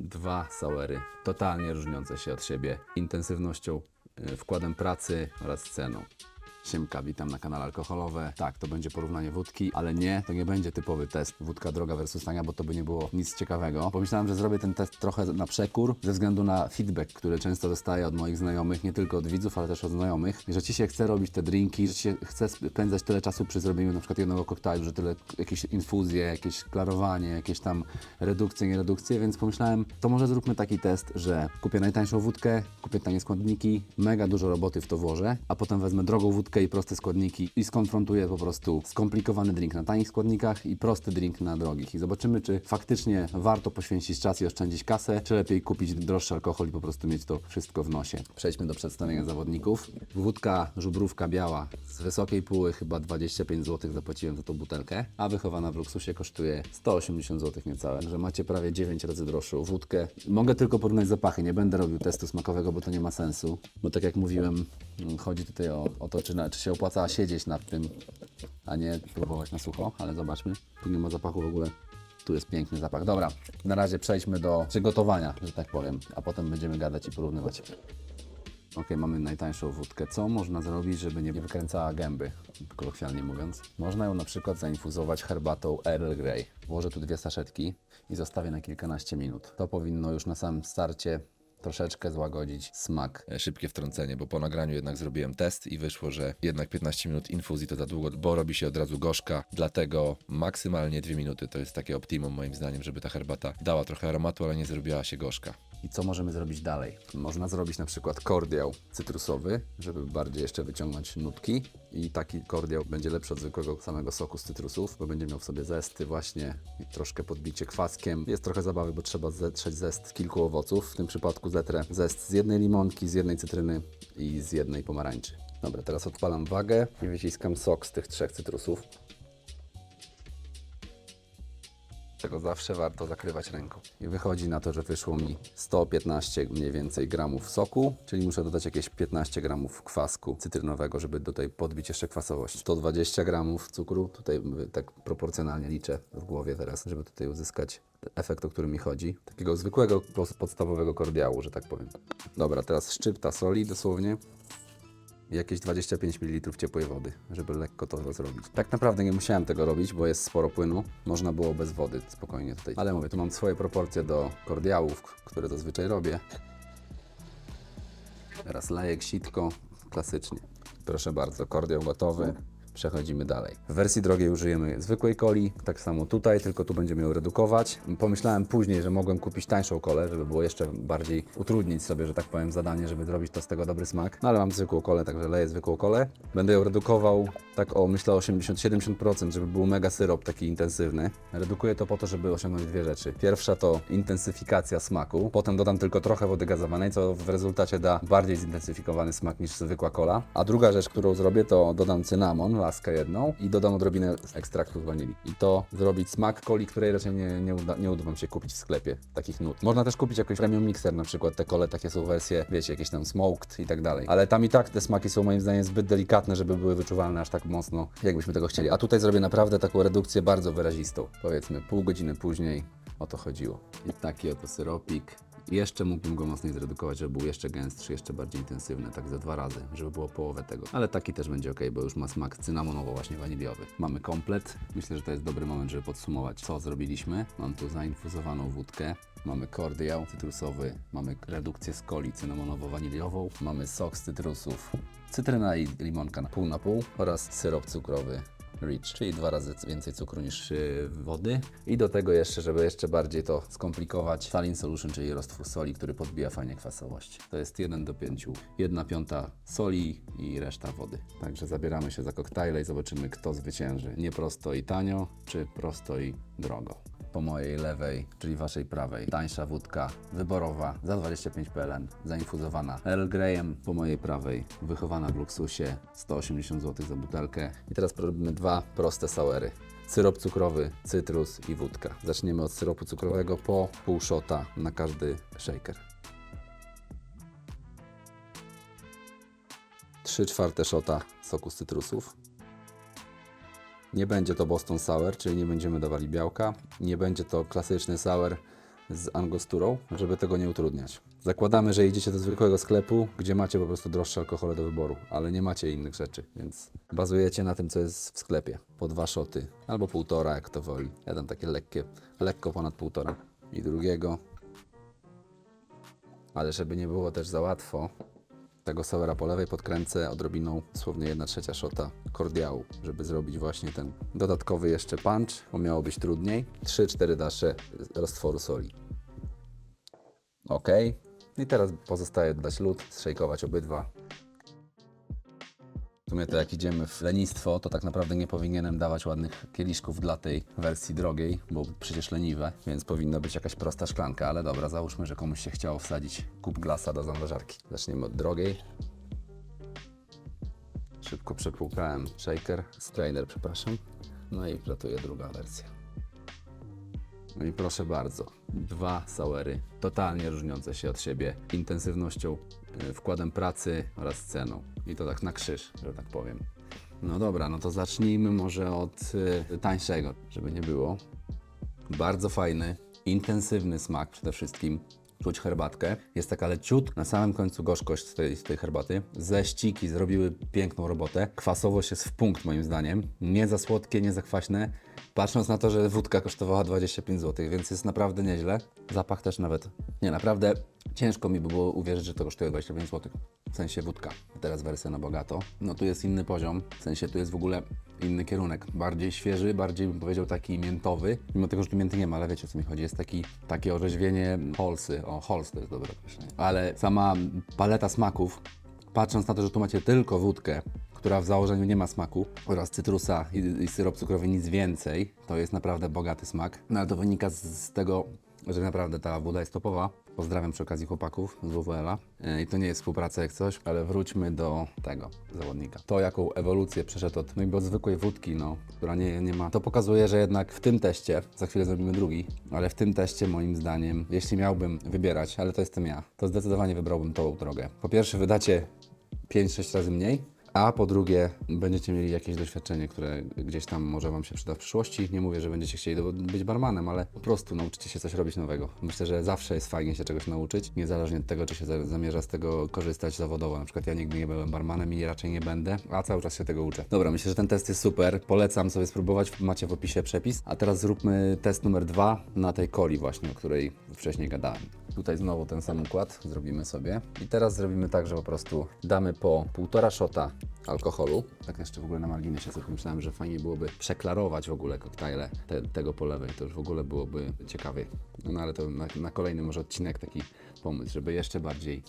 dwa sauery, totalnie różniące się od siebie intensywnością, y, wkładem pracy oraz ceną. Siemka, witam na kanale Alkoholowe. Tak, to będzie porównanie wódki, ale nie, to nie będzie typowy test wódka droga versus tania, bo to by nie było nic ciekawego. Pomyślałem, że zrobię ten test trochę na przekór, ze względu na feedback, który często dostaję od moich znajomych, nie tylko od widzów, ale też od znajomych, że ci się chce robić te drinki, że ci się chce spędzać tyle czasu przy zrobieniu na przykład jednego koktajlu, że tyle jakieś infuzje, jakieś klarowanie, jakieś tam redukcje, nie redukcje, więc pomyślałem, to może zróbmy taki test, że kupię najtańszą wódkę, kupię tanie składniki, mega dużo roboty w to włożę, a potem wezmę drogą wódkę i proste składniki i skonfrontuję po prostu skomplikowany drink na tanich składnikach i prosty drink na drogich. I zobaczymy, czy faktycznie warto poświęcić czas i oszczędzić kasę, czy lepiej kupić droższy alkohol i po prostu mieć to wszystko w nosie. Przejdźmy do przedstawienia zawodników. Wódka żubrówka biała z wysokiej póły, chyba 25 zł zapłaciłem za tą butelkę, a wychowana w luksusie kosztuje 180 zł niecałe, że macie prawie 9 razy droższą wódkę. Mogę tylko porównać zapachy, nie będę robił testu smakowego, bo to nie ma sensu, bo tak jak mówiłem, chodzi tutaj o, o to, czy, czy się opłaca siedzieć nad tym, a nie próbować na sucho, ale zobaczmy, tu nie ma zapachu w ogóle. Tu jest piękny zapach. Dobra, na razie przejdźmy do przygotowania, że tak powiem, a potem będziemy gadać i porównywać. Ok, mamy najtańszą wódkę. Co można zrobić, żeby nie wykręcała gęby, kolokwialnie mówiąc? Można ją na przykład zainfuzować herbatą Earl Grey. Włożę tu dwie saszetki i zostawię na kilkanaście minut. To powinno już na samym starcie troszeczkę złagodzić smak. E, Szybkie wtrącenie, bo po nagraniu jednak zrobiłem test i wyszło, że jednak 15 minut infuzji to za długo, bo robi się od razu gorzka, dlatego maksymalnie 2 minuty to jest takie optimum moim zdaniem, żeby ta herbata dała trochę aromatu, ale nie zrobiła się gorzka. I co możemy zrobić dalej? Można zrobić na przykład kordiał cytrusowy, żeby bardziej jeszcze wyciągnąć nutki. I taki kordiał będzie lepszy od zwykłego samego soku z cytrusów, bo będzie miał w sobie zesty właśnie troszkę podbicie kwaskiem. Jest trochę zabawy, bo trzeba zetrzeć zest kilku owoców. W tym przypadku zetrę zest z jednej limonki, z jednej cytryny i z jednej pomarańczy. Dobra, teraz odpalam wagę i wyciskam sok z tych trzech cytrusów. Tego zawsze warto zakrywać ręką. I wychodzi na to, że wyszło mi 115 mniej więcej gramów soku, czyli muszę dodać jakieś 15 gramów kwasku cytrynowego, żeby tutaj podbić jeszcze kwasowość. 120 gramów cukru, tutaj tak proporcjonalnie liczę w głowie teraz, żeby tutaj uzyskać efekt, o który mi chodzi. Takiego zwykłego, podstawowego kordiału, że tak powiem. Dobra, teraz szczypta soli dosłownie jakieś 25 ml ciepłej wody, żeby lekko to zrobić. Tak naprawdę nie musiałem tego robić, bo jest sporo płynu. Można było bez wody spokojnie tutaj. Ale mówię, tu mam swoje proporcje do kordiałów, które zazwyczaj robię. Teraz lejek sitko, klasycznie. Proszę bardzo, kordiał gotowy. Przechodzimy dalej. W wersji drogiej użyjemy zwykłej coli, tak samo tutaj, tylko tu będziemy ją redukować. Pomyślałem później, że mogłem kupić tańszą kolę, żeby było jeszcze bardziej utrudnić sobie, że tak powiem, zadanie, żeby zrobić to z tego dobry smak. No ale mam zwykłą kolę, także leję zwykłą kolę. Będę ją redukował tak o myślę 80-70%, żeby był mega syrop taki intensywny. Redukuję to po to, żeby osiągnąć dwie rzeczy. Pierwsza to intensyfikacja smaku, potem dodam tylko trochę wody gazowanej, co w rezultacie da bardziej zintensyfikowany smak niż zwykła kola. A druga rzecz, którą zrobię, to dodam cynamon, laskę jedną i dodam odrobinę ekstraktu z wanilii. I to zrobić smak coli, której raczej nie, nie, uda, nie uda Wam się kupić w sklepie, takich nut. Można też kupić jakiś premium mixer, na przykład te kole, takie są wersje, wiecie, jakieś tam smoked i tak dalej. Ale tam i tak te smaki są moim zdaniem zbyt delikatne, żeby były wyczuwalne aż tak mocno, jakbyśmy tego chcieli. A tutaj zrobię naprawdę taką redukcję bardzo wyrazistą. Powiedzmy pół godziny później o to chodziło. I taki oto syropik. Jeszcze mógłbym go mocniej zredukować, żeby był jeszcze gęstszy, jeszcze bardziej intensywny, tak ze dwa razy, żeby było połowę tego. Ale taki też będzie ok, bo już ma smak cynamonowo właśnie waniliowy. Mamy komplet. Myślę, że to jest dobry moment, żeby podsumować, co zrobiliśmy. Mam tu zainfuzowaną wódkę, mamy kordiał cytrusowy, mamy redukcję z coli cynamonowo-waniliową, mamy sok z cytrusów, cytryna i limonka na pół na pół oraz syrop cukrowy Rich, czyli dwa razy więcej cukru niż wody. I do tego jeszcze, żeby jeszcze bardziej to skomplikować, Saline Solution, czyli roztwór soli, który podbija fajnie kwasowość. To jest 1 do 5, 1 piąta soli i reszta wody. Także zabieramy się za koktajle i zobaczymy, kto zwycięży. Nie prosto i tanio, czy prosto i drogo. Po mojej lewej, czyli waszej prawej, tańsza wódka wyborowa za 25 PLN, zainfuzowana Earl Greyem. Po mojej prawej, wychowana w luksusie, 180 zł za butelkę. I teraz robimy dwa proste sauery. Syrop cukrowy, cytrus i wódka. Zaczniemy od syropu cukrowego po pół szota na każdy shaker. 3 czwarte szota soku z cytrusów. Nie będzie to Boston Sour, czyli nie będziemy dawali białka. Nie będzie to klasyczny sour z angosturą, żeby tego nie utrudniać. Zakładamy, że idziecie do zwykłego sklepu, gdzie macie po prostu droższe alkohole do wyboru, ale nie macie innych rzeczy, więc bazujecie na tym, co jest w sklepie. Po dwa szoty, albo półtora, jak to woli. Ja dam takie lekkie, lekko ponad półtora. I drugiego. Ale żeby nie było też za łatwo, tego soura po lewej podkręcę odrobiną, dosłownie 1 trzecia szota kordiału, żeby zrobić właśnie ten dodatkowy jeszcze punch, bo miało być trudniej. 3-4 dasze roztworu soli. Ok. I teraz pozostaje dodać lód, zszejkować obydwa. W sumie to jak idziemy w lenistwo, to tak naprawdę nie powinienem dawać ładnych kieliszków dla tej wersji drogiej, bo przecież leniwe, więc powinna być jakaś prosta szklanka, ale dobra, załóżmy, że komuś się chciało wsadzić kup glasa do zamrażarki. Zaczniemy od drogiej. Szybko przepłukałem shaker, strainer, przepraszam. No i wlatuje druga wersja. No i proszę bardzo, dwa sauery totalnie różniące się od siebie intensywnością, y, wkładem pracy oraz ceną. I to tak na krzyż, że tak powiem. No dobra, no to zacznijmy może od y, tańszego, żeby nie było. Bardzo fajny, intensywny smak przede wszystkim. Czuć herbatkę. Jest taka leciut, na samym końcu gorzkość z tej, z tej herbaty. Ze ściki zrobiły piękną robotę. Kwasowość jest w punkt moim zdaniem. Nie za słodkie, nie za kwaśne. Patrząc na to, że wódka kosztowała 25 zł, więc jest naprawdę nieźle. Zapach też nawet. Nie, naprawdę ciężko mi by było uwierzyć, że to kosztuje 25 zł. W sensie wódka. Teraz wersja na bogato. No tu jest inny poziom. W sensie tu jest w ogóle inny kierunek. Bardziej świeży, bardziej bym powiedział taki miętowy. Mimo tego, że tu mięty nie ma, ale wiecie o co mi chodzi. Jest taki, takie orzeźwienie holsy. O, hols to jest dobre określenie. Ale sama paleta smaków, patrząc na to, że tu macie tylko wódkę, która w założeniu nie ma smaku, oraz cytrusa i, i syrop cukrowy, nic więcej, to jest naprawdę bogaty smak. No ale to wynika z, z tego, że naprawdę ta woda jest topowa. Pozdrawiam przy okazji chłopaków z WWL-a. E, I to nie jest współpraca jak coś, ale wróćmy do tego zawodnika. To, jaką ewolucję przeszedł od, no i od zwykłej wódki, no, która nie, nie ma. To pokazuje, że jednak w tym teście, za chwilę zrobimy drugi, ale w tym teście moim zdaniem, jeśli miałbym wybierać, ale to jestem ja, to zdecydowanie wybrałbym tą drogę. Po pierwsze, wydacie 5-6 razy mniej, a po drugie, będziecie mieli jakieś doświadczenie, które gdzieś tam może Wam się przyda w przyszłości. Nie mówię, że będziecie chcieli być barmanem, ale po prostu nauczycie się coś robić nowego. Myślę, że zawsze jest fajnie się czegoś nauczyć, niezależnie od tego, czy się za- zamierza z tego korzystać zawodowo. Na przykład ja nigdy nie byłem barmanem i raczej nie będę, a cały czas się tego uczę. Dobra, myślę, że ten test jest super. Polecam sobie spróbować, macie w opisie przepis. A teraz zróbmy test numer dwa na tej coli właśnie, o której wcześniej gadałem. Tutaj znowu ten sam układ zrobimy sobie. I teraz zrobimy tak, że po prostu damy po półtora szota alkoholu. Tak jeszcze w ogóle na marginesie sobie pomyślałem, że fajnie byłoby przeklarować w ogóle koktajle te, tego po lewej. To już w ogóle byłoby ciekawie. No ale to na, na kolejny może odcinek taki pomysł, żeby jeszcze bardziej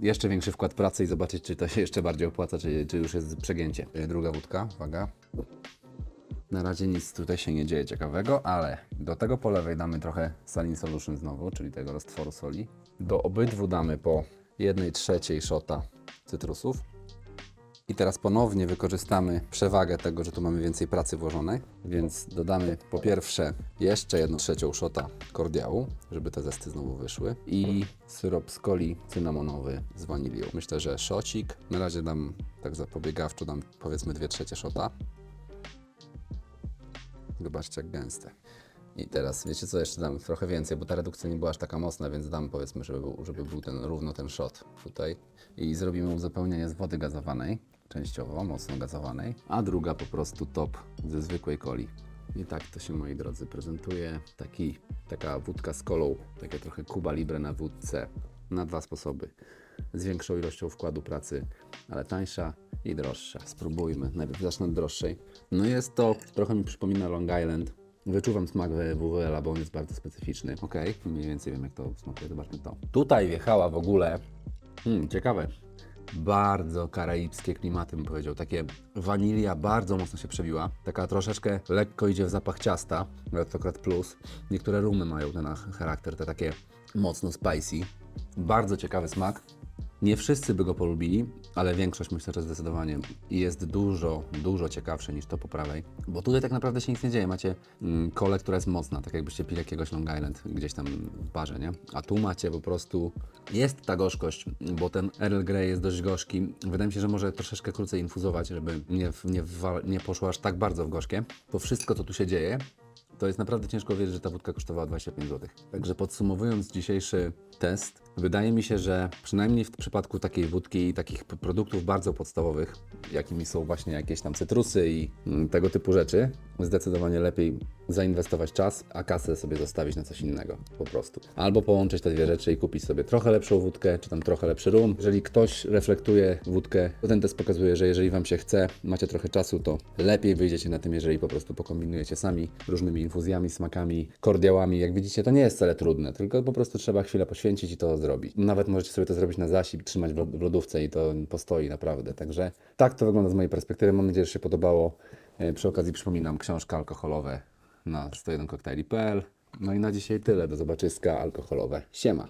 jeszcze większy wkład pracy i zobaczyć, czy to się jeszcze bardziej opłaca, czy, czy już jest przegięcie. Druga wódka, uwaga. Na razie nic tutaj się nie dzieje ciekawego, ale do tego po lewej damy trochę Saline Solution znowu, czyli tego roztworu soli. Do obydwu damy po 1 trzeciej szota cytrusów. I teraz ponownie wykorzystamy przewagę tego, że tu mamy więcej pracy włożonej, więc dodamy po pierwsze jeszcze 1 trzecią szota kordiału, żeby te zesty znowu wyszły i syrop z coli cynamonowy z wanilią. Myślę, że szocik, na razie dam tak zapobiegawczo, dam powiedzmy 2 trzecie szota. Zobaczcie jak gęste. I teraz wiecie co, jeszcze dam trochę więcej, bo ta redukcja nie była aż taka mocna, więc dam powiedzmy, żeby był, żeby był ten równo ten shot tutaj. I zrobimy uzupełnienie z wody gazowanej, częściowo, mocno gazowanej, a druga po prostu top ze zwykłej coli. I tak to się, moi drodzy, prezentuje. Taki, taka wódka z kolą, takie trochę Cuba Libre na wódce, na dwa sposoby. Z większą ilością wkładu pracy, ale tańsza i droższa. Spróbujmy. Najpierw zacznę od droższej. No jest to, trochę mi przypomina Long Island. Wyczuwam smak WWL, bo on jest bardzo specyficzny. Okej, mniej więcej wiem jak to smakuje, zobaczmy to. Tutaj wjechała w ogóle, hmm, ciekawe, bardzo karaibskie klimaty bym powiedział. Takie wanilia bardzo mocno się przebiła. Taka troszeczkę lekko idzie w zapach ciasta, ale to akurat plus. Niektóre rumy mają ten charakter, te takie mocno spicy. Bardzo ciekawy smak. Nie wszyscy by go polubili, ale większość myślę, że zdecydowanie jest dużo, dużo ciekawsze niż to po prawej. Bo tutaj tak naprawdę się nic nie dzieje. Macie mm, kolę, która jest mocna, tak jakbyście pili jakiegoś Long Island gdzieś tam w barze, nie? A tu macie po prostu, jest ta gorzkość, bo ten Earl Grey jest dość gorzki. Wydaje mi się, że może troszeczkę krócej infuzować, żeby nie, nie, nie poszło aż tak bardzo w gorzkie. To wszystko, co tu się dzieje, To jest naprawdę ciężko wierzyć, że ta wódka kosztowała 25 zł. Także podsumowując dzisiejszy test, wydaje mi się, że przynajmniej w przypadku takiej wódki i takich produktów bardzo podstawowych, jakimi są właśnie jakieś tam cytrusy i mm, tego typu rzeczy, zdecydowanie lepiej zainwestować czas, a kasę sobie zostawić na coś innego po prostu. Albo połączyć te dwie rzeczy i kupić sobie trochę lepszą wódkę, czy tam trochę lepszy rum. Jeżeli ktoś reflektuje wódkę, to ten test pokazuje, że jeżeli Wam się chce, macie trochę czasu, to lepiej wyjdziecie na tym, jeżeli po prostu pokombinujecie sami różnymi infuzjami, smakami, kordiałami. Jak widzicie, to nie jest wcale trudne, tylko po prostu trzeba chwilę poświęcić i to zrobić. Nawet możecie sobie to zrobić na zasip, trzymać w lod- w lodówce i to postoi naprawdę. Także tak to wygląda z mojej perspektywy. Mam nadzieję, że się podobało. E, Przy okazji przypominam, książka alkoholowe na 101cocktaili.pl. No i na dzisiaj tyle. Do zobaczyska alkoholowe. Siema.